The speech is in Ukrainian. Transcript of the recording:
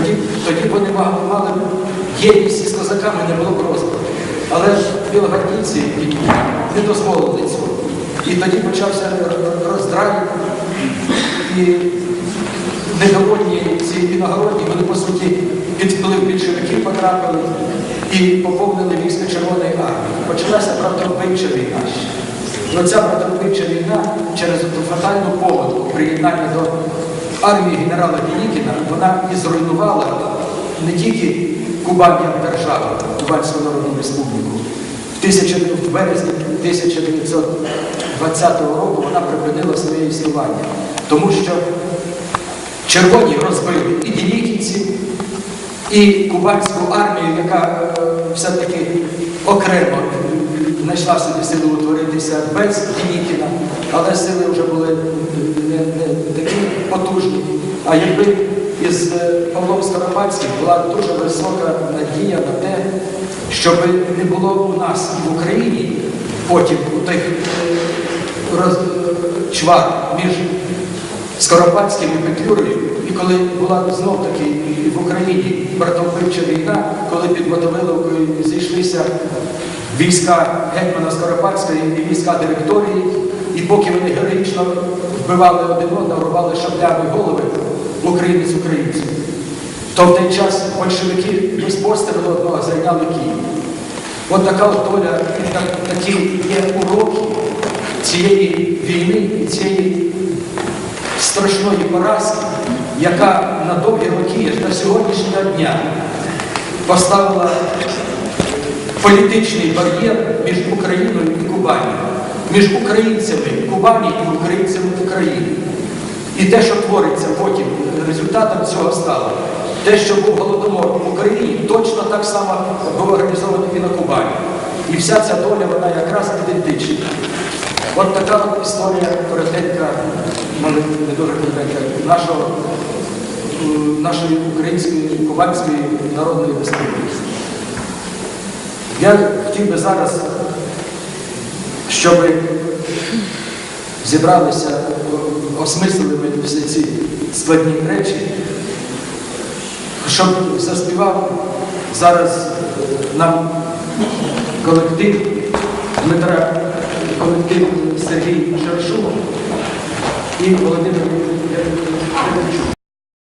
Тоді, тоді вони мали, єдність із козаками, не було розбрату. Але ж білогвардійці не дозволили цього. І тоді почався роздрай і недовольні ці іногородні, вони по суті під вплив більшовиків потрапили і поповнили військо Червоної армії. Почалася братовбивча війна. І оця братовбивча війна через ту фатальну помилку приєднання до армії генерала Денікіна, вона і зруйнувала не тільки Кубань як державу, Кубанську Народну Республіку. В березні 1920 року вона припинила своє існування, тому що червоні розбили і Денікінці, і кубанську армію, яка е, все-таки окремо знайшла собі силу утворитися без Денікіна, але сили вже були не, не такі потужні. А якби із е, Павлом Скоропадським була дуже висока надія на те, щоб не було у нас в Україні потім у тих е, роз, чвар між Скоропадським і Петлюрою, коли була знов таки в Україні братовбивча війна, коли під Мотовиловкою зійшлися війська гетьмана Скоропадського і війська директорії, і поки вони героїчно вбивали один одного, рубали шаблями голови українець українців, то в той час большевики без пострілу одного зайняли Київ. От така доля, такі є уроки цієї війни і цієї страшної поразки, яка на довгі роки до сьогоднішнього дня поставила політичний бар'єр між Україною і Кубанію, між українцями Кубані і українцями України. І те, що твориться потім, результатом цього стало. Те, що був голодомор в Україні, точно так само був організований і на Кубані. І вся ця доля, вона якраз ідентична. От така історія коротенька, не дуже коротенька, нашої української кубанської народної республіки. Я хотів би зараз, щоб зібралися, осмислили ми всі ці складні речі, щоб заспівав зараз нам колектив Дмитра, колектив Сергій Шаршов і Володимир Яковлевич.